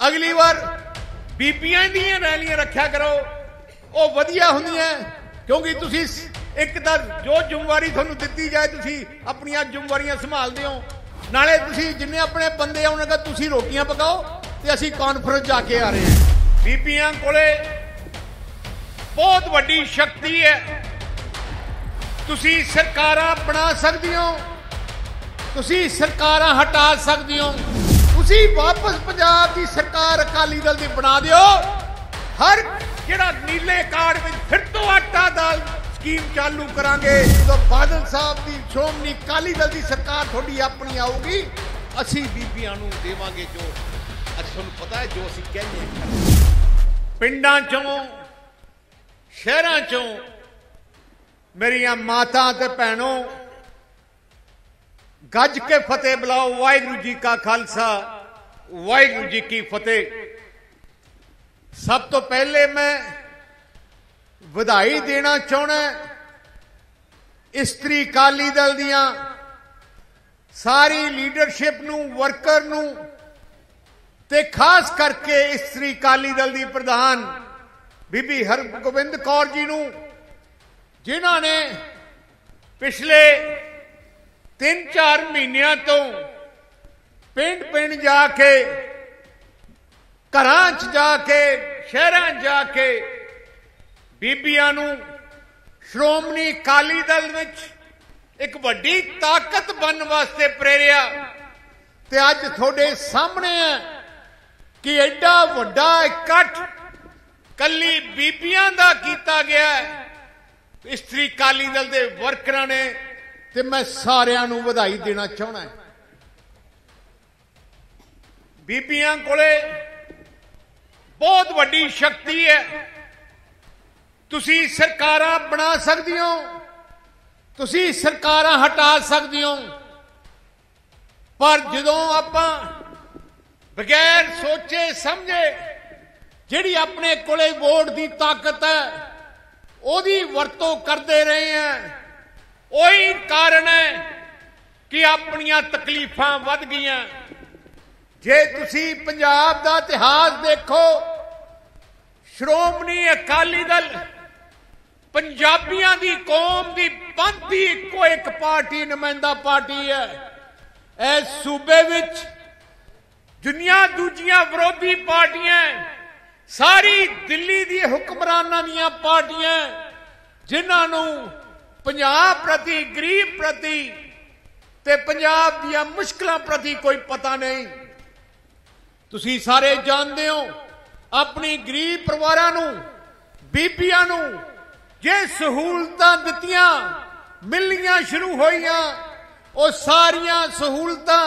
ਅਗਲੀ ਵਾਰ ਬੀਬੀਆਂ ਦੀਆਂ ਰੈਲੀਆਂ ਰੱਖਿਆ ਕਰੋ। ਉਹ ਵਧੀਆ ਹੁੰਦੀਆਂ, ਕਿਉਂਕਿ ਤੁਸੀਂ ਇੱਕ ਤਾਂ ਜੋ ਜ਼ਿੰਮੇਵਾਰੀ ਤੁਹਾਨੂੰ ਦਿੱਤੀ ਜਾਏ, ਤੁਸੀਂ ਆਪਣੀਆਂ ਜ਼ਿੰਮੇਵਾਰੀਆਂ ਸੰਭਾਲਦੇ ਹੋ ਨਾਲੇ ਤੁਸੀਂ ਜਿੰਨੇ ਆਪਣੇ ਬੰਦੇ ਆਉਣਗੇ, ਤੁਸੀਂ ਰੋਟੀਆਂ ਪਕਾਓ ਤੇ ਅਸੀਂ ਕਾਨਫਰੰਸ ਜਾ ਕੇ ਆ ਰਹੇ ਹਾਂ। ਬੀਬੀਆਂ ਕੋਲੇ ਬਹੁਤ ਵੱਡੀ ਸ਼ਕਤੀ ਹੈ। ਤੁਸੀਂ ਸਰਕਾਰਾਂ ਬਣਾ ਸਕਦੇ ਹੋ, ਤੁਸੀਂ ਸਰਕਾਰਾਂ ਹਟਾ ਸਕਦੇ ਹੋ। ਤੁਸੀਂ ਵਾਪਸ ਪੰਜਾਬ ਦੀ ਸਰਕਾਰ ਅਕਾਲੀ ਦਲ ਦੀ ਬਣਾ ਦਿਓ। ਹਰ ਜਿਹੜਾ ਨੀਲੇ ਕਾਰਡ ਵਿੱਚ ਫਿਰ ਤੋਂ ਆਟਾ ਦਾਲ ਸਕੀਮ ਚਾਲੂ ਕਰਾਂਗੇ। ਜਦੋਂ ਬਾਦਲ ਸਾਹਿਬ ਦੀ ਸ਼੍ਰੋਮਣੀ ਅਕਾਲੀ ਦਲ ਦੀ ਸਰਕਾਰ ਤੁਹਾਡੀ ਆਪਣੀ ਆਊਗੀ, ਅਸੀਂ ਬੀਬੀਆਂ ਨੂੰ ਦੇਵਾਂਗੇ ਜੋ ਅੱਜ ਤੁਹਾਨੂੰ ਪਤਾ ਹੈ, ਜੋ ਅਸੀਂ ਕਹਿੰਦੇ ਹਾਂ। ਪਿੰਡਾਂ ਚੋਂ, ਸ਼ਹਿਰਾਂ ਚੋਂ ਮੇਰੀਆਂ ਮਾਤਾ ਤੇ ਭੈਣੋ, ਗੱਜ ਕੇ ਫਤਿਹ ਬੁਲਾਓ, ਵਾਹਿਗੁਰੂ ਜੀ ਕਾ ਖਾਲਸਾ। ਵਾਹਿਗੁਰੂ ਜੀ ਕੀ ਫਤਿਹ। ਸਭ ਤੋਂ ਪਹਿਲੇ ਮੈਂ ਵਧਾਈ ਦੇਣਾ ਚਾਹਣਾ ਇਸਤਰੀ ਕਾਲੀ ਦਲ ਦੀਆਂ ਸਾਰੀ ਲੀਡਰਸ਼ਿਪ ਨੂੰ, ਵਰਕਰ ਨੂੰ ਤੇ ਖਾਸ ਕਰਕੇ ਇਸਤਰੀ ਕਾਲੀ ਦਲ ਦੀ ਪ੍ਰਧਾਨ ਬੀਬੀ ਹਰਗੋਬਿੰਦ ਕੌਰ ਜੀ ਨੂੰ, ਜਿਨ੍ਹਾਂ ਨੇ ਪਿਛਲੇ 3-4 ਮਹੀਨਿਆਂ ਤੋਂ ਪਿੰਡ ਪਿੰਡ ਜਾ ਕੇ, ਘਰਾਂ 'ਚ ਜਾ ਕੇ, ਸ਼ਹਿਰਾਂ 'ਚ ਜਾ ਕੇ, ਬੀਬੀਆਂ ਨੂੰ ਸ਼੍ਰੋਮਣੀ ਅਕਾਲੀ ਦਲ ਵਿੱਚ ਇੱਕ ਵੱਡੀ ਤਾਕਤ ਬਣਨ ਵਾਸਤੇ ਪ੍ਰੇਰਿਆ। ਤੇ ਅੱਜ ਤੁਹਾਡੇ ਸਾਹਮਣੇ ਹੈ ਕਿ ਐਡਾ ਵੱਡਾ ਇਕੱਠ ਕੱਲੀ ਬੀਬੀਆਂ ਦਾ ਕੀਤਾ ਗਿਆ ਇਸਤਰੀ ਅਕਾਲੀ ਦਲ ਦੇ ਵਰਕਰਾਂ ਨੇ, ਤੇ ਮੈਂ ਸਾਰਿਆਂ ਨੂੰ ਵਧਾਈ ਦੇਣਾ ਚਾਹਣਾ ਬੀਬੀਆਂ ਕੋਲੇ ਬਹੁਤ ਵੱਡੀ ਸ਼ਕਤੀ ਹੈ। ਤੁਸੀਂ ਸਰਕਾਰਾਂ ਬਣਾ ਸਕਦੇ ਹੋ। ਤੁਸੀਂ ਸਰਕਾਰਾਂ ਹਟਾ ਸਕਦੇ ਹੋ। ਪਰ ਜਦੋਂ ਆਪਾਂ ਬਗੈਰ ਸੋਚੇ ਸਮਝੇ ਜਿਹੜੀ ਆਪਣੇ ਕੋਲੇ ਵੋਟ ਦੀ ਤਾਕਤ ਹੈ, ਉਹਦੀ ਵਰਤੋਂ ਕਰਦੇ ਰਹੇ ਆ ਉਹੀ ਕਾਰਨ ਹੈ ਕਿ ਆਪਣੀਆਂ ਤਕਲੀਫਾਂ ਵੱਧ ਗਈਆਂ। ਜੇ ਤੁਸੀਂ ਪੰਜਾਬ ਦਾ ਇਤਿਹਾਸ ਦੇਖੋ, ਸ਼੍ਰੋਮਣੀ ਅਕਾਲੀ ਦਲ ਪੰਜਾਬੀਆਂ ਦੀ ਕੌਮ ਦੀ ਪੰਥ ਇੱਕੋ ਇੱਕ ਪਾਰਟੀ, ਨੁਮਾਇੰਦਾ ਪਾਰਟੀ ਹੈ। ਇਸ ਸੂਬੇ ਵਿੱਚ ਦੁਨੀਆ ਦੂਜੀਆਂ ਵਿਰੋਧੀ ਪਾਰਟੀਆਂ, ਸਾਰੀ ਦਿੱਲੀ ਦੀ ਹੁਕਮਰਾਨਾਂ ਦੀਆਂ ਪਾਰਟੀਆਂ, ਜਿਨ੍ਹਾਂ ਨੂੰ ਪੰਜਾਬ ਪ੍ਰਤੀ, ਗਰੀਬ ਪ੍ਰਤੀ ਤੇ ਪੰਜਾਬ ਦੀਆਂ ਮੁਸ਼ਕਲਾਂ ਪ੍ਰਤੀ ਕੋਈ ਪਤਾ ਨਹੀਂ। ਤੁਸੀਂ ਸਾਰੇ ਜਾਣਦੇ ਹੋ ਆਪਣੀ ਗਰੀਬ ਪਰਿਵਾਰਾਂ ਨੂੰ, ਬੀਬੀਆਂ ਨੂੰ ਜੇ ਸਹੂਲਤਾਂ ਦਿੱਤੀਆਂ, ਮਿਲਣੀਆਂ ਸ਼ੁਰੂ ਹੋਈਆਂ, ਉਹ ਸਾਰੀਆਂ ਸਹੂਲਤਾਂ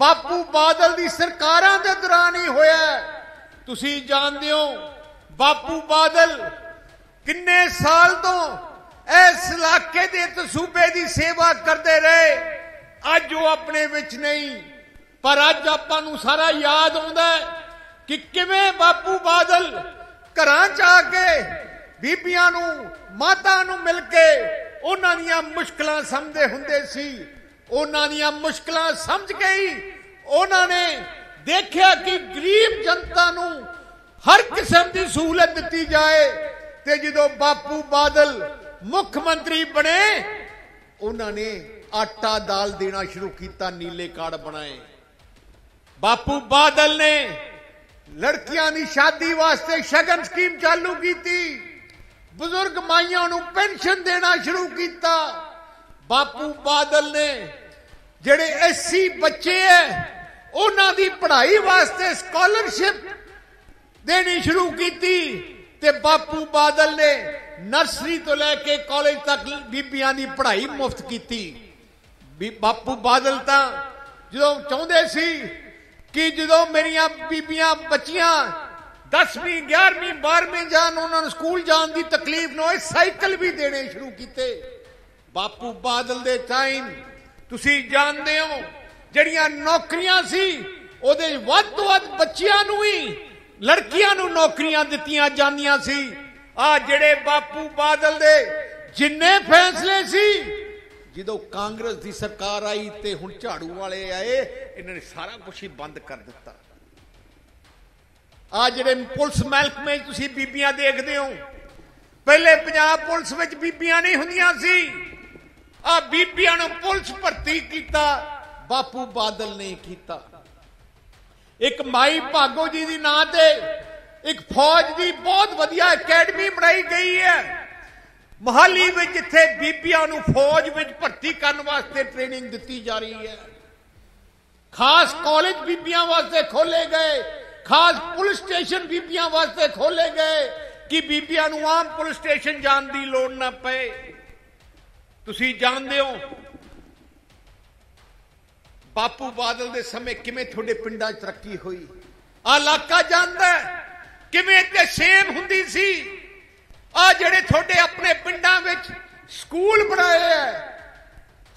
ਬਾਪੂ ਬਾਦਲ ਦੀ ਸਰਕਾਰਾਂ ਦੇ ਦੌਰਾਨ ਹੀ ਹੋਇਆ ਤੁਸੀਂ ਜਾਣਦੇ ਹੋ ਬਾਪੂ ਬਾਦਲ ਕਿੰਨੇ ਸਾਲ ਤੋਂ ਇਸ ਇਲਾਕੇ ਦੇ ਤੇ ਸੂਬੇ ਦੀ ਸੇਵਾ ਕਰਦੇ ਰਹੇ, ਅੱਜ ਉਹ ਆਪਣੇ ਵਿੱਚ ਨਹੀਂ। ਪਰ ਅੱਜ ਆਪਾਂ ਨੂੰ ਸਾਰਾ ਯਾਦ ਆਉਂਦਾ ਕਿ ਕਿਵੇਂ ਬਾਪੂ ਬਾਦਲ ਘਰਾਂ ਚ ਆ ਕੇ ਬੀਬੀਆਂ ਨੂੰ, ਮਾਤਾ ਨੂੰ ਮਿਲ ਕੇ ਉਹਨਾਂ ਦੀਆਂ ਮੁਸ਼ਕਲਾਂ ਸਮਝਦੇ ਹੁੰਦੇ ਸੀ। ਉਹਨਾਂ ਦੀਆਂ ਮੁਸ਼ਕਲਾਂ ਸਮਝ ਕੇ ਹੀ ਉਹਨਾਂ ਨੇ ਦੇਖਿਆ ਕਿ ਗਰੀਬ ਜਨਤਾ ਨੂੰ ਹਰ ਕਿਸਮ ਦੀ ਸਹੂਲਤ ਦਿੱਤੀ ਜਾਏ ਤੇ ਜਦੋਂ ਬਾਪੂ ਬਾਦਲ ਮੁੱਖ ਮੰਤਰੀ ਬਣੇ, ਉਹਨਾਂ ਨੇ ਆਟਾ ਦਾਲ ਦੇਣਾ ਸ਼ੁਰੂ ਕੀਤਾ, ਨੀਲੇ ਕਾਰਡ ਬਣਾਏ। ਬਾਪੂ ਬਾਦਲ ਨੇ ਲੜਕੀਆਂ ਦੀ ਸ਼ਾਦੀ ਵਾਸਤੇ ਸ਼ਗਨ ਸਕੀਮ ਚਾਲੂ ਕੀਤੀ। ਬਜ਼ੁਰਗ ਮਾਈਆਂ ਨੂੰ ਪੈਨਸ਼ਨ ਦੇਣਾ ਸ਼ੁਰੂ ਕੀਤਾ। ਬਾਪੂ ਬਾਦਲ ਨੇ ਜਿਹੜੇ ਐਸੀ ਬੱਚੇ ਐ, ਉਹਨਾਂ ਦੀ ਪੜ੍ਹਾਈ ਵਾਸਤੇ ਸਕਾਲਰਸ਼ਿਪ ਦੇਣੀ ਸ਼ੁਰੂ ਕੀਤੀ ਤੇ ਬਾਪੂ ਬਾਦਲ ਨੇ ਨਰਸਰੀ ਤੋਂ ਲੈ ਕੇ ਕਾਲਜ ਤੱਕ ਬੀਬੀਆਂ ਦੀ ਪੜ੍ਹਾਈ ਮੁਫਤ ਕੀਤੀ। ਬਾਪੂ ਬਾਦਲ ਤਾਂ ਜਦੋਂ ਚਾਹੁੰਦੇ ਸੀ ਕਿ ਜਦੋਂ ਮੇਰੀਆਂ ਬੀਬੀਆਂ ਬੱਚੀਆਂ 10ਵੀਂ 11ਵੀਂ 12ਵੀਂ ਜਾਣ, ਉਹਨਾਂ ਨੂੰ ਸਕੂਲ ਜਾਣ ਦੀ ਤਕਲੀਫ ਨਾ ਹੋਏ, ਸਾਈਕਲ ਵੀ ਦੇਣੇ ਸ਼ੁਰੂ ਕੀਤੇ। ਬਾਪੂ ਬਾਦਲ ਦੇ ਟਾਈਮ ਤੁਸੀਂ ਜਾਣਦੇ ਹੋ, ਜਿਹੜੀਆਂ ਨੌਕਰੀਆਂ ਸੀ, ਉਹਦੇ ਵੱਧ ਤੋਂ ਵੱਧ ਬੱਚਿਆਂ ਨੂੰ ਹੀ ਲੜਕੀਆਂ ਨੂੰ ਨੌਕਰੀਆਂ ਦਿੱਤੀਆਂ ਜਾਂਦੀਆਂ ਸੀ। ਆ ਜਿਹੜੇ ਬਾਪੂ ਬਾਦਲ ਦੇ ਜਿੰਨੇ ਫੈਸਲੇ ਸੀ ਜਦੋਂ ਕਾਂਗਰਸ ਦੀ ਸਰਕਾਰ ਆਈ ਤੇ ਹੁਣ ਝਾੜੂ ਵਾਲੇ ਆਏ, ਇਹਨਾਂ ਨੇ ਸਾਰਾ ਕੁਝ ਹੀ ਬੰਦ ਕਰ ਦਿੱਤਾ। ਆ ਜਿਹੜੇ ਪੁਲਿਸ ਮਹਿਕਮੇ ਤੁਸੀਂ ਬੀਬੀਆਂ ਦੇਖਦੇ ਹੋ, ਪਹਿਲੇ ਪੰਜਾਬ ਪੁਲਿਸ ਵਿੱਚ ਬੀਬੀਆਂ ਨਹੀਂ ਹੁੰਦੀਆਂ ਸੀ। ਆ ਬੀਬੀਆਂ ਨੂੰ ਪੁਲਿਸ ਭਰਤੀ ਕੀਤਾ, ਬਾਪੂ ਬਾਦਲ ਨੇ ਕੀਤਾ। ਇੱਕ ਮਾਈ ਭਾਗੋ ਜੀ ਦੀ ਨਾਂ ਤੇ ਇੱਕ ਫੌਜ ਦੀ ਬਹੁਤ ਵਧੀਆ ਅਕੈਡਮੀ ਬਣਾਈ ਗਈ ਹੈ। ਮਹਾਲੀ ਵਿੱਚ ਜਿੱਥੇ ਬੀਬੀਆਂ ਨੂੰ ਫੌਜ ਵਿੱਚ ਭਰਤੀ ਕਰਨ ਵਾਸਤੇ ਟ੍ਰੇਨਿੰਗ ਦਿੱਤੀ ਜਾ ਰਹੀ ਹੈ। ਖਾਸ ਕਾਲਜ ਬੀਬੀਆਂ ਵਾਸਤੇ ਖੋਲੇ ਗਏ। ਖਾਸ ਪੁਲਿਸ ਸਟੇਸ਼ਨ ਬੀਬੀਆਂ ਵਾਸਤੇ ਖੋਲੇ ਗਏ ਕਿ ਬੀਬੀਆਂ ਨੂੰ ਆਮ ਪੁਲਿਸ ਸਟੇਸ਼ਨ ਜਾਣ ਦੀ ਲੋੜ ਨਾ ਪਏ। ਤੁਸੀਂ ਜਾਣਦੇ ਹੋ, ਬਾਪੂ ਬਾਦਲ ਦੇ ਸਮੇਂ ਕਿਵੇਂ ਤੁਹਾਡੇ ਪਿੰਡਾਂ 'ਚ ਤਰੱਕੀ ਹੋਈ? ਆ ਇਲਾਕਾ ਜਾਂਦਾ ਕਿਵੇਂ ਤੇ ਸੇਮ ਹੁੰਦੀ ਸੀ? ਆ ਜਿਹੜੇ ਤੁਹਾਡੇ ਆਪਣੇ ਪਿੰਡਾਂ ਵਿੱਚ ਸਕੂਲ ਬਣਾਏ ਐ,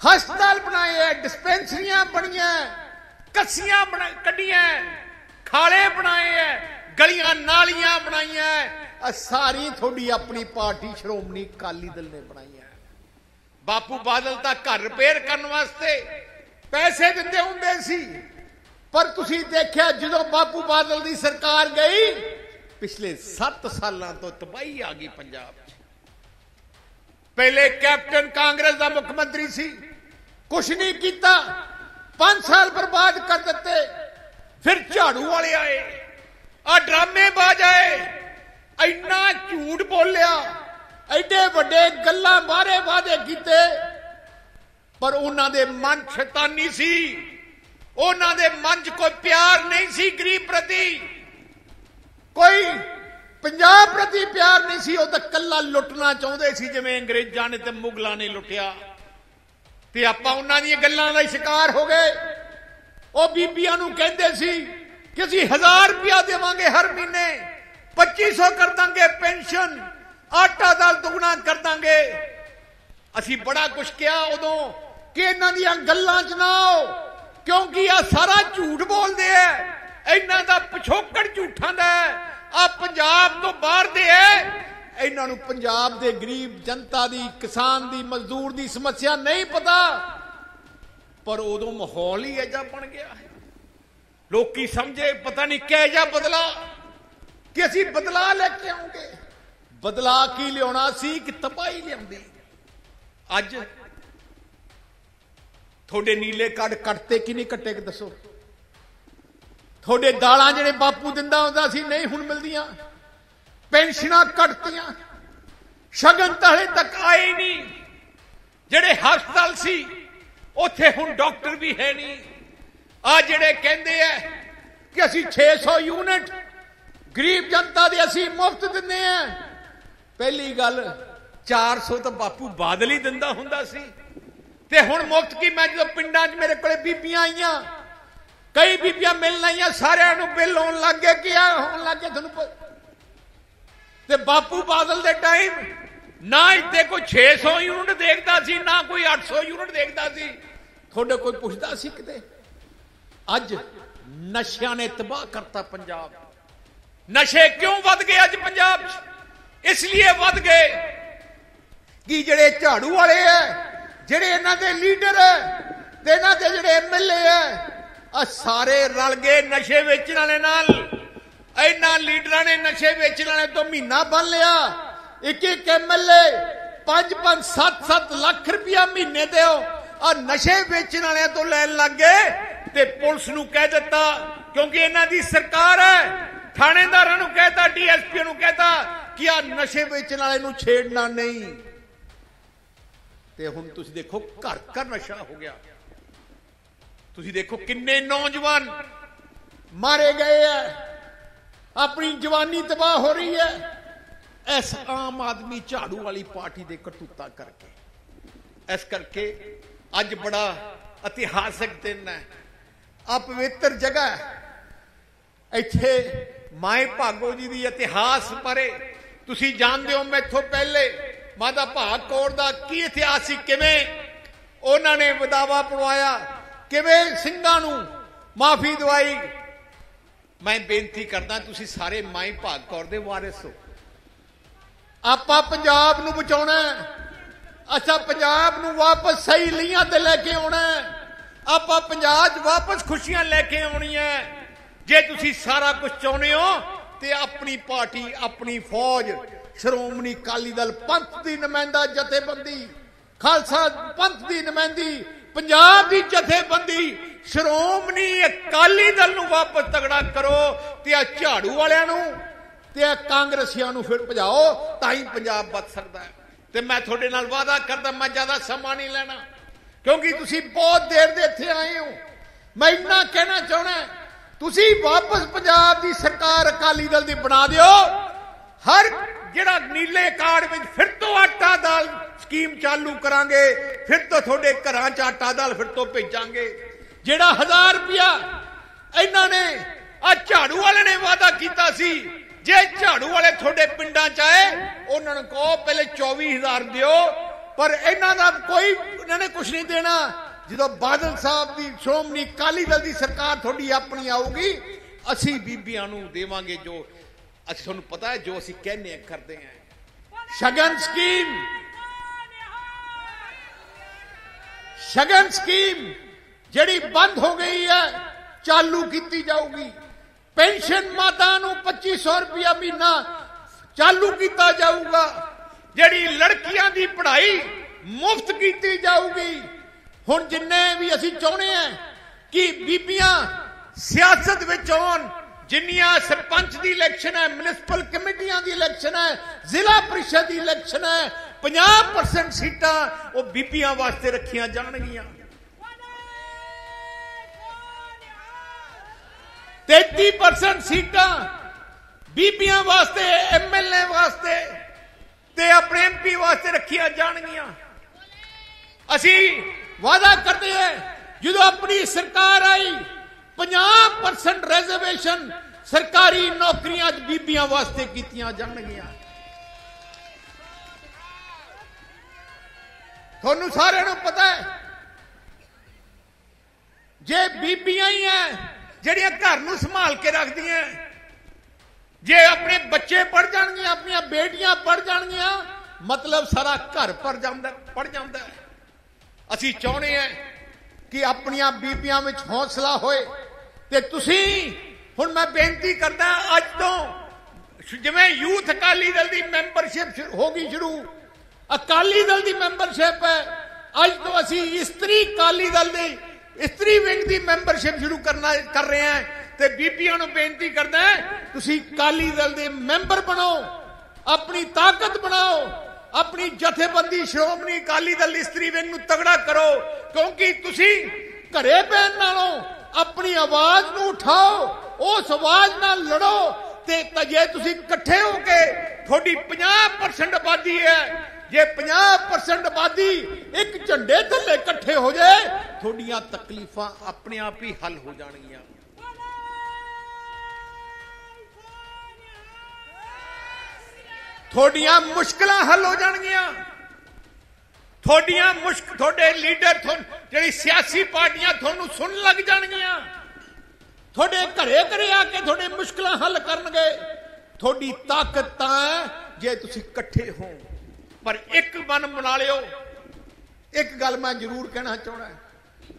ਹਸਪਤਾਲ ਬਣਾਏ ਐ, ਡਿਸਪੈਂਸਰੀਆਂ ਬਣੀਆਂ ਕੱਸੀਆਂ ਕੱਢੀਆਂ ਖਾਲੇ ਬਣਾਏ ਐ, ਗਲੀਆਂ ਨਾਲੀਆਂ ਬਣਾਈਆਂ ਆ ਸਾਰੀ ਤੁਹਾਡੀ ਆਪਣੀ ਪਾਰਟੀ ਸ਼੍ਰੋਮਣੀ ਅਕਾਲੀ ਦਲ ਨੇ ਬਣਾਈਆਂ ਬਾਪੂ ਬਾਦਲ ਤਾਂ ਘਰ ਰਿਪੇਅਰ ਕਰਨ ਵਾਸਤੇ ਪੈਸੇ ਦਿੰਦੇ ਹੁੰਦੇ ਸੀ, ਪਰ ਤੁਸੀਂ ਦੇਖਿਆ ਜਦੋਂ ਬਾਪੂ ਬਾਦਲ ਦੀ ਸਰਕਾਰ ਗਈ ਪਿਛਲੇ 7 ਸਾਲਾਂ ਤੋਂ ਤਬਾਹੀ ਆ ਗਈ ਪੰਜਾਬ 'ਚ। ਪਹਿਲੇ ਕੈਪਟਨ ਕਾਂਗਰਸ ਦਾ ਮੁੱਖ ਮੰਤਰੀ ਸੀ, ਕੁਛ ਨਹੀਂ ਕੀਤਾ 5 ਸਾਲ ਬਰਬਾਦ ਕਰ ਦਿੱਤੇ, ਫਿਰ ਝਾੜੂ ਵਾਲੇ ਆਏ, ਆ ਡਰਾਮੇ ਆਏ, ਇੰਨਾ ਝੂਠ ਬੋਲਿਆ, ਐਡੇ ਵੱਡੇ ਗੱਲਾਂ ਬਾਰੇ ਵਾਦੇ ਕੀਤੇ, ਪਰ ਉਹਨਾਂ ਦੇ ਮਨ ਸ਼ੈਤਾਨੀ ਸੀ, ਉਹਨਾਂ ਦੇ ਮਨ 'ਚ ਕੋਈ ਪਿਆਰ ਨਹੀਂ ਸੀ ਗਰੀਬ ਪ੍ਰਤੀ। ਕੋਈ ਪੰਜਾਬ ਪ੍ਰਤੀ ਪਿਆਰ ਨਹੀਂ ਸੀ, ਉਹ ਤਾਂ ਕੱਲਾ ਲੁੱਟਣਾ ਚਾਹੁੰਦੇ ਸੀ, ਜਿਵੇਂ ਅੰਗਰੇਜ਼ਾਂ ਨੇ ਤੇ ਮੁਗਲਾਂ ਨੇ ਲੁੱਟਿਆ। ਤੇ ਆਪਾਂ ਉਹਨਾਂ ਦੀਆਂ ਗੱਲਾਂ ਦਾ ਸ਼ਿਕਾਰ ਹੋ ਗਏ। ਉਹ ਬੀਬੀਆਂ ਨੂੰ ਕਹਿੰਦੇ ਸੀ ਕਿ ਅਸੀਂ 1000 ਰੁਪਇਆ ਦੇਵਾਂਗੇ ਹਰ ਮਹੀਨੇ 2500 ਕਰ ਦਾਂਗੇ ਪੈਨਸ਼ਨ, ਆਟਾ ਦਾਲ ਦੁਗਣਾ ਕਰ ਦਾਂਗੇ। ਅਸੀਂ ਬੜਾ ਕੁਝ ਕਿਹਾ ਉਦੋਂ ਕਿ ਇਹਨਾਂ ਦੀਆਂ ਗੱਲਾਂ 'ਚ ਨਾ ਆਓ, ਕਿਉਂਕਿ ਆ ਸਾਰਾ ਝੂਠ ਬੋਲਦੇ ਐ। ਇਹਨਾਂ ਦਾ ਪਿਛੋਕੜ ਝੂਠਾਂ ਦਾ ਆ ਪੰਜਾਬ ਤੋਂ ਬਾਹਰ ਦੇ ਐ ਇਹਨਾਂ ਨੂੰ ਪੰਜਾਬ ਦੇ ਗਰੀਬ ਜਨਤਾ ਦੀ, ਕਿਸਾਨ ਦੀ, ਮਜ਼ਦੂਰ ਦੀ ਸਮੱਸਿਆ ਨਹੀਂ ਪਤਾ। ਪਰ ਉਦੋਂ ਮਾਹੌਲ ਹੀ ਐਜਾ ਬਣ ਗਿਆ ਲੋਕੀ ਸਮਝੇ, ਪਤਾ ਨਹੀਂ ਕਿਹ ਜਾ ਬਦਲਾ ਕਿ ਅਸੀਂ ਬਦਲਾ ਲੈ ਕੇ ਆਉਂਗੇ। ਬਦਲਾ ਕੀ ਲਿਆਉਣਾ ਸੀ ਕਿ ਤਬਾਹੀ ਲਿਆਉਂਦੇ? ਅੱਜ ਤੁਹਾਡੇ ਨੀਲੇ ਕਾਰਡ ਕੱਟਤੇ ਕਿ ਨਹੀਂ ਕੱਟੇ ਕਿ ਦੱਸੋ। ਤੁਹਾਡੇ ਦਾਲਾਂ ਜਿਹੜੇ ਬਾਪੂ ਦਿੰਦਾ ਹੁੰਦਾ ਸੀ, ਨਹੀਂ ਹੁਣ ਮਿਲਦੀਆਂ। ਪੈਨਸ਼ਨਾਂ ਕੱਟਤੀਆਂ। ਸ਼ਗਨ ਤਲੇ ਤੱਕ ਆਏ ਨਹੀਂ। ਜਿਹੜੇ ਹਸਪਤਾਲ ਸੀ, ਉੱਥੇ ਹੁਣ ਡਾਕਟਰ ਵੀ ਹੈ ਨਹੀਂ। ਆ ਜਿਹੜੇ ਕਹਿੰਦੇ ਆ ਕਿ ਅਸੀਂ 600 ਯੂਨਿਟ ਗਰੀਬ ਜਨਤਾ ਦੇ ਅਸੀਂ ਮੁਫਤ ਦਿੰਦੇ ਆ। ਪਹਿਲੀ ਗੱਲ 400 ਤਾਂ ਬਾਪੂ ਬਾਦਲ ਹੀ ਦਿੰਦਾ ਹੁੰਦਾ ਸੀ। ਤੇ ਹੁਣ ਮੁਫਤ ਕੀ? ਮੈਂ ਜਦੋਂ ਪਿੰਡਾਂ 'ਚ ਮੇਰੇ ਕੋਲੇ ਬੀਬੀਆਂ ਆਈਆਂ ਕਈ ਬੀਬੀਆਂ ਮਿਲ ਆਈਆਂ, ਸਾਰਿਆਂ ਨੂੰ ਬਿੱਲ ਆਉਣ ਲੱਗ ਗਿਆ ਕਿ ਆ ਹੋਣ ਲੱਗ ਗਏ ਤੁਹਾਨੂੰ ਤੇ ਬਾਪੂ ਬਾਦਲ ਦੇ ਟਾਈਮ ਨਾ ਇੱਥੇ ਕੋਈ 600 ਯੂਨਿਟ ਦੇਖਦਾ ਸੀ, ਨਾ ਕੋਈ 800 ਯੂਨਿਟ ਦੇਖਦਾ ਸੀ। ਤੁਹਾਡੇ ਕੋਈ ਪੁੱਛਦਾ ਸੀ ਕਿਤੇ? ਅੱਜ ਨਸ਼ਿਆਂ ਨੇ ਤਬਾਹ ਕਰਤਾ ਪੰਜਾਬ। ਨਸ਼ੇ ਕਿਉਂ ਵੱਧ ਗਏ ਅੱਜ ਪੰਜਾਬ 'ਚ? ਇਸ ਲਈ ਵੱਧ ਗਏ। ਕਿ ਜਿਹੜੇ ਝਾੜੂ ਵਾਲੇ ਐ, ਜਿਹੜੇ ਇਹਨਾਂ ਦੇ ਲੀਡਰ ਐ, ਤੇ ਇਹਨਾਂ ਦੇ ਜਿਹੜੇ ਐਮਐਲਏ ਐ ਆ ਸਾਰੇ ਰਲ ਗਏ ਨਸ਼ੇ ਵੇਚਣ ਵਾਲੇ ਨਾਲ। ਇਹਨਾਂ ਲੀਡਰਾਂ ਨੇ ਨਸ਼ੇ ਵੇਚਣ ਵਾਲੇ ਤੋਂ ਮਹੀਨਾ ਬੰਨ ਲਿਆ। ਇੱਕ ਇੱਕ ਐਮਐਲਏ 5 5 7 7 ਲੱਖ ਰੁਪਇਆ ਮਹੀਨੇ ਦਿਓ। ਆ ਨਸ਼ੇ ਵੇਚਣ ਵਾਲਿਆਂ ਤੋਂ ਲੈਣ ਲੱਗ ਗਏ ਤੇ ਪੁਲਿਸ ਨੂੰ ਕਹਿ ਦਿੱਤਾ, ਕਿਉਂਕਿ ਇਹਨਾਂ ਦੀ ਸਰਕਾਰ ਹੈ। ਥਾਣੇਦਾਰਾਂ ਨੂੰ ਕਹਿਤਾ, ਡੀਐਸਪੀ ਨੂੰ ਕਹਿਤਾ ਕਿ ਆ ਨਸ਼ੇ ਵੇਚਣ ਵਾਲੇ ਨੂੰ ਛੇੜਨਾ ਨਹੀਂ। ਤੇ ਹੁਣ ਤੁਸੀਂ ਦੇਖੋ, ਘਰ ਘਰ ਨਸ਼ਾ ਹੋ ਗਿਆ। ਤੁਸੀਂ ਦੇਖੋ ਕਿੰਨੇ ਨੌਜਵਾਨ ਮਾਰੇ ਗਏ ਆ ਆਪਣੀ ਜਵਾਨੀ ਤਬਾਹ ਹੋ ਰਹੀ ਹੈ ਇਸ ਆਮ ਆਦਮੀ ਝਾੜੂ ਵਾਲੀ ਪਾਰਟੀ ਦੇ ਕਰਤੂਤਾ ਕਰਕੇ। ਇਸ ਕਰਕੇ ਅੱਜ ਬੜਾ ਇਤਿਹਾਸਕ ਦਿਨ ਹੈ ਆ ਪਵਿੱਤਰ ਜਗ੍ਹਾ ਇੱਥੇ ਮਾਏ ਭਾਗੋ ਜੀ ਦੀ ਇਤਿਹਾਸ ਬਾਰੇ ਤੁਸੀਂ ਜਾਣਦੇ ਹੋ ਮੈਥੋਂ ਪਹਿਲੇ। ਮਾਤਾ ਭਾਗ ਕੌਰ ਦਾ ਕੀ ਇਤਿਹਾਸ ਸੀ, ਕਿਵੇਂ? ਉਹਨਾਂ ਨੇ ਵਿਦਾਵਾ ਪੜਵਾਇਆ ਕਿਵੇਂ ਸਿੰਘਾਂ ਨੂੰ ਮਾਫੀ ਦਵਾਈ? ਮੈਂ ਬੇਨਤੀ ਕਰਦਾ, ਤੁਸੀਂ ਸਾਰੇ ਮਾਈ ਭਾਗ ਕੌਰ ਦੇ ਵਾਰਿਸ ਹੋ। ਆਪਾਂ ਪੰਜਾਬ ਨੂੰ ਬਚਾਉਣਾ ਅੱਛਾ, ਪੰਜਾਬ ਨੂੰ ਵਾਪਸ ਸਹੀ ਲੀਆਂ ਤੇ ਲੈ ਕੇ ਆਉਣਾ ਆਪਾਂ ਪੰਜਾਬ 'ਚ ਵਾਪਸ ਖੁਸ਼ੀਆਂ ਲੈ ਕੇ ਆਉਣੀਆਂ ਜੇ ਤੁਸੀਂ ਸਾਰਾ ਕੁਝ ਚਾਹੁੰਦੇ ਹੋ ਤੇ ਆਪਣੀ ਪਾਰਟੀ, ਆਪਣੀ ਫੌਜ, ਸ਼੍ਰੋਮਣੀ ਅਕਾਲੀ ਦਲ, ਪੰਥ ਦੀ ਨੁਮਾਇੰਦਾ, ਜਥੇਬੰਦੀ, ਖਾਲਸਾ ਪੰਥ ਦੀ ਨੁਮਾਇੰਦੀ ਪੰਜਾਬ ਦੀ ਜਥੇਬੰਦੀ ਸ਼੍ਰੋਮਣੀ ਅਕਾਲੀ ਦਲ ਨੂੰ ਵਾਪਸ ਤਗੜਾ ਕਰੋ ਤੇ ਆ ਝਾੜੂ ਵਾਲਿਆਂ ਨੂੰ ਤੇ ਆ ਕਾਂਗਰਸੀਆਂ ਨੂੰ ਫਿਰ ਭਜਾਓ, ਤਾਂ ਹੀ ਪੰਜਾਬ ਬਚ ਸਕਦਾ ਹੈ। ਤੇ ਮੈਂ ਤੁਹਾਡੇ ਨਾਲ ਵਾਅਦਾ ਕਰਦਾ, ਮੈਂ ਜ਼ਿਆਦਾ ਸਮਾਂ ਨਹੀਂ ਲੈਣਾ, ਕਿਉਂਕਿ ਤੁਸੀਂ ਬਹੁਤ ਦੇਰ ਦੇ ਇੱਥੇ ਆਏ ਹੋ। ਮੈਂ ਇੰਨਾ ਕਹਿਣਾ ਚਾਹਣਾ ਤੁਸੀਂ ਵਾਪਸ ਪੰਜਾਬ ਦੀ ਸਰਕਾਰ ਅਕਾਲੀ ਦਲ ਦੀ ਬਣਾ ਦਿਓ। ਹਰ ਜਿਹੜਾ ਨੀਲੇ ਕਾਰਡ ਵਿੱਚ ਫਿਰ ਤੋਂ ਆਟਾ ਦਾਲ ਸਕੀਮ ਚਾਲੂ ਕਰਾਂਗੇ, ਫਿਰ ਤੋਂ ਤੁਹਾਡੇ ਘਰਾਂ 'ਚ ਆਟਾ ਦਾਲ ਫਿਰ ਤੋਂ ਭੇਜਾਂਗੇ। ਜਿਹੜਾ 1000 ਰੁਪਿਆ ਇਹਨਾਂ ਨੇ ਆ ਝਾੜੂ ਵਾਲੇ ਨੇ ਵਾਅਦਾ ਕੀਤਾ ਸੀ, ਜੇ ਝਾੜੂ ਵਾਲੇ ਤੁਹਾਡੇ ਪਿੰਡਾਂ 'ਚ ਆਏ, ਉਹਨਾਂ ਨੂੰ ਕਹੋ ਪਹਿਲੇ 24000 ਦਿਓ, ਪਰ ਇਹਨਾਂ ਦਾ ਕੋਈ, ਇਹਨਾਂ ਨੇ ਕੁਝ ਨਹੀਂ ਦੇਣਾ। ਜਦੋਂ ਬਾਦਲ ਸਾਹਿਬ ਦੀ, ਸ਼੍ਰੋਮਣੀ ਅਕਾਲੀ ਦਲ ਦੀ ਸਰਕਾਰ ਤੁਹਾਡੀ ਆਪਣੀ ਆਊਗੀ, ਅਸੀਂ ਬੀਬੀਆਂ ਨੂੰ ਦੇਵਾਂਗੇ ਜੋ, ਅਸੀਂ ਤੁਹਾਨੂੰ ਪਤਾ ਹੈ ਜੋ ਅਸੀਂ ਕਹਿੰਦੇ ਆ ਕਰਦੇ ਆ ਸ਼ਗਨ ਸਕੀਮ ਸ਼ਗਨ ਸਕੀਮ ਜਿਹੜੀ ਬੰਦ ਹੋ ਗਈ ਹੈ, ਚਾਲੂ ਕੀਤੀ ਜਾਊਗੀ। ਪੈਨਸ਼ਨ ਮਾਤਾ ਨੂੰ 2500 ਰੁਪਇਆ ਮਹੀਨਾ ਚਾਲੂ ਕੀਤਾ ਜਾਊਗਾ। ਜਿਹੜੀ ਲੜਕੀਆਂ ਦੀ ਪੜ੍ਹਾਈ ਮੁਫਤ ਕੀਤੀ ਜਾਊਗੀ। ਹੁਣ ਜਿੰਨੇ ਵੀ ਅਸੀਂ ਚਾਹੁੰਦੇ ਆ ਕਿ ਬੀਬੀਆਂ ਸਿਆਸਤ ਵਿੱਚ ਆਉਣ, ਜਿੰਨੀਆਂ ਸਰਪੰਚ ਦੀ ਇਲੈਕਸ਼ਨ ਹੈ ਮਿਊਨਿਸਪਲ ਕਮੇਟੀਆਂ ਦੀ ਇਲੈਕਸ਼ਨ ਹੈ, ਜ਼ਿਲ੍ਹਾ ਪ੍ਰੀਸ਼ਦ ਦੀ ਇਲੈਕਸ਼ਨ ਹੈ 50% ਸੀਟਾਂ ਉਹ ਬੀਬੀਆਂ ਵਾਸਤੇ ਰੱਖੀਆਂ ਜਾਣਗੀਆਂ। 33% ਸੀਟਾਂ ਬੀਬੀਆਂ ਵਾਸਤੇ ਐਮਐਲਏ ਵਾਸਤੇ ਤੇ ਆਪਣੇ ਐਮਪੀ ਵਾਸਤੇ ਰੱਖੀਆਂ ਜਾਣਗੀਆਂ। ਅਸੀਂ ਵਾਅਦਾ ਕਰਦੇ ਹਾਂ, ਜਦੋਂ ਆਪਣੀ ਸਰਕਾਰ ਆਈ 50% ਰਿਜ਼ਰਵੇਸ਼ਨ ਸਰਕਾਰੀ ਨੌਕਰੀਆਂ 'ਚ ਬੀਬੀਆਂ ਵਾਸਤੇ ਕੀਤੀਆਂ ਜਾਣਗੀਆਂ। ਤੁਹਾਨੂੰ ਸਾਰਿਆਂ ਨੂੰ ਪਤਾ ਹੈ। ਜੇ ਬੀਬੀਆਂ ਹੀ ਐ, ਜਿਹੜੀਆਂ ਘਰ ਨੂੰ ਸੰਭਾਲ ਕੇ ਰੱਖਦੀਆਂ, ਜੇ ਆਪਣੇ ਬੱਚੇ ਪੜ ਜਾਣਗੀਆਂ ਆਪਣੀਆਂ ਬੇਟੀਆਂ ਪੜ ਜਾਣਗੀਆਂ, ਮਤਲਬ ਸਾਰਾ ਘਰ ਪਰ ਜਾਂਦਾ ਪੜ ਜਾਂਦਾ। ਅਸੀਂ ਚਾਹੁੰਦੇ ਹਾਂ ਕਿ ਆਪਣੀਆਂ ਬੀਬੀਆਂ ਵਿੱਚ ਹੌਸਲਾ ਹੋਏ। ਤੇ ਤੁਸੀਂ, ਹੁਣ ਮੈਂ ਬੇਨਤੀ ਕਰਦਾ, ਅੱਜ ਤੋਂ, ਜਿਵੇਂ ਯੂਥ ਅਕਾਲੀ ਦਲ ਦੀ ਮੈਂਬਰਸ਼ਿਪ ਹੋ ਗਈ ਸ਼ੁਰੂ ਅਕਾਲੀ ਦਲ ਦੀ ਮੈਂਬਰਸ਼ਿਪ ਹੈ। ਅੱਜ ਤੋਂ ਅਸੀਂ ਇਸਤਰੀ ਅਕਾਲੀ ਦਲ ਦੇ ਇਸਤਰੀ ਵਿੰਗ ਦੀ ਮੈਂਬਰਸ਼ਿਪ ਸ਼ੁਰੂ ਕਰਨਾ ਕਰ ਰਹੇ ਹਾਂ। ਤੇ ਬੀਬੀਆਂ ਨੂੰ ਬੇਨਤੀ ਕਰਦਾ ਤੁਸੀਂ ਅਕਾਲੀ ਦਲ ਦੇ ਮੈਂਬਰ ਬਣੋ, ਆਪਣੀ ਤਾਕਤ ਬਣਾਓ, ਆਪਣੀ ਜਥੇਬੰਦੀ ਸ਼੍ਰੋਮਣੀ ਅਕਾਲੀ ਦਲ ਇਸਤਰੀ ਵਿੰਗ ਨੂੰ ਤਗੜਾ ਕਰੋ, ਕਿਉਂਕਿ ਤੁਸੀਂ ਘਰੇ ਪੈਣ ਨਾਲੋਂ ਆਪਣੀ ਆਵਾਜ਼ ਨੂੰ ਉਠਾਓ, ਉਸ ਆਵਾਜ਼ ਨਾਲ ਲੜੋ, ਤੇ ਜੇ ਤੁਸੀਂ ਇਕੱਠੇ ਹੋ ਕੇ ਤੁਹਾਡੀ 50% ਆਬਾਦੀ ਹੈ ਜੇ 50% ਆਬਾਦੀ ਇੱਕ ਝੰਡੇ ਥੱਲੇ ਇਕੱਠੇ ਹੋ ਜਾਏ, ਤੁਹਾਡੀਆਂ ਤਕਲੀਫਾਂ ਆਪਣੇ ਆਪ ਹੀ ਹੱਲ ਹੋ ਜਾਣਗੀਆਂ। ਤੁਹਾਡੀਆਂ ਮੁਸ਼ਕਲਾਂ ਹੱਲ ਹੋ ਜਾਣਗੀਆਂ। ਤੁਹਾਡੀਆਂ ਮੁਸ਼ਕ, ਤੁਹਾਡੇ ਲੀਡਰ ਜਿਹੜੀ ਸਿਆਸੀ ਪਾਰਟੀਆਂ ਤੁਹਾਨੂੰ ਸੁਣ ਲੱਗ ਜਾਣਗੀਆਂ। ਤੁਹਾਡੇ ਘਰੇ ਘਰੇ ਆ ਕੇ ਤੁਹਾਡੇ ਮੁਸ਼ਕਲਾਂ ਹੱਲ ਕਰਨਗੇ। ਤੁਹਾਡੀ ਤਾਕਤ ਤਾਂ ਹੈ ਜੇ ਤੁਸੀਂ ਇਕੱਠੇ ਹੋ ਪਰ ਇੱਕ ਮਨ ਬਣਾ ਲਿਓ। ਇੱਕ ਗੱਲ ਮੈਂ ਜ਼ਰੂਰ ਕਹਿਣਾ ਚਾਹਣਾ